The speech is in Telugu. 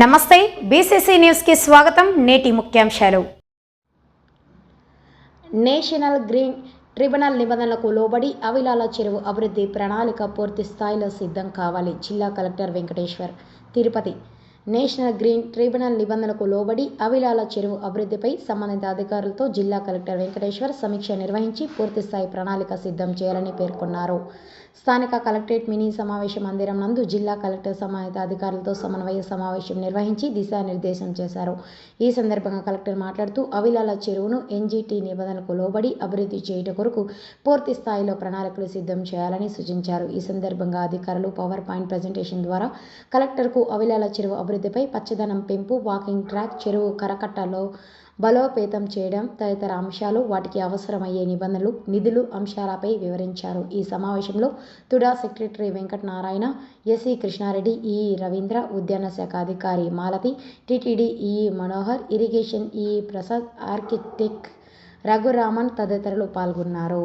నమస్తే బీసీసీ న్యూస్కి స్వాగతం నేటి ముఖ్యాంశాలు. నేషనల్ గ్రీన్ ట్రిబ్యునల్ నిబంధనలకు లోబడి అవిలాల చెరువు అభివృద్ధి ప్రణాళిక పూర్తి స్థాయిలో సిద్ధం కావాలి జిల్లా collector Venkateshwar. Tirupati national green tribunal నిబంధనలకు లోబడి అవిలాల చెరువు అభివృద్ధిపై సంబంధిత అధికారులతో జిల్లా కలెక్టర్ వెంకటేశ్వర్ సమీక్ష నిర్వహించి పూర్తిస్థాయి ప్రణాళిక సిద్ధం చేయాలని పేర్కొన్నారు. స్థానిక కలెక్టరేట్ మినీ సమావేశ మందిరం నందు జిల్లా కలెక్టర్ సంబంధిత అధికారులతో సమన్వయ సమావేశం నిర్వహించి దిశానిర్దేశం చేశారు. ఈ సందర్భంగా కలెక్టర్ మాట్లాడుతూ అవిలాల చెరువును ఎన్జీటీ నిబంధనలకు లోబడి అభివృద్ధి చేయుట కొరకు పూర్తి స్థాయిలో ప్రణాళికలు సిద్ధం చేయాలని సూచించారు. ఈ సందర్భంగా అధికారులు పవర్ పాయింట్ ప్రజెంటేషన్ ద్వారా కలెక్టర్కు అవిలాల చెరువు అభివృద్ధిపై పచ్చదనం పెంపు వాకింగ్ ట్రాక్ చెరువు కరకట్టలో బలోపేతం చేయడం తదితర అంశాలు వాటికి అవసరమయ్యే నిబంధనలు నిధులు అంశాలపై వివరించారు. ఈ సమావేశంలో తుడా సెక్రటరీ వెంకట నారాయణ ఎస్సీ కృష్ణారెడ్డి ఈ రవీంద్ర ఉద్యాన శాఖ అధికారి మాలతి టిటిడి ఈ మనోహర్ ఇరిగేషన్ ఈ ప్రసాద్ ఆర్కిటెక్ట్ రఘురామన్ తదితరులు పాల్గొన్నారు.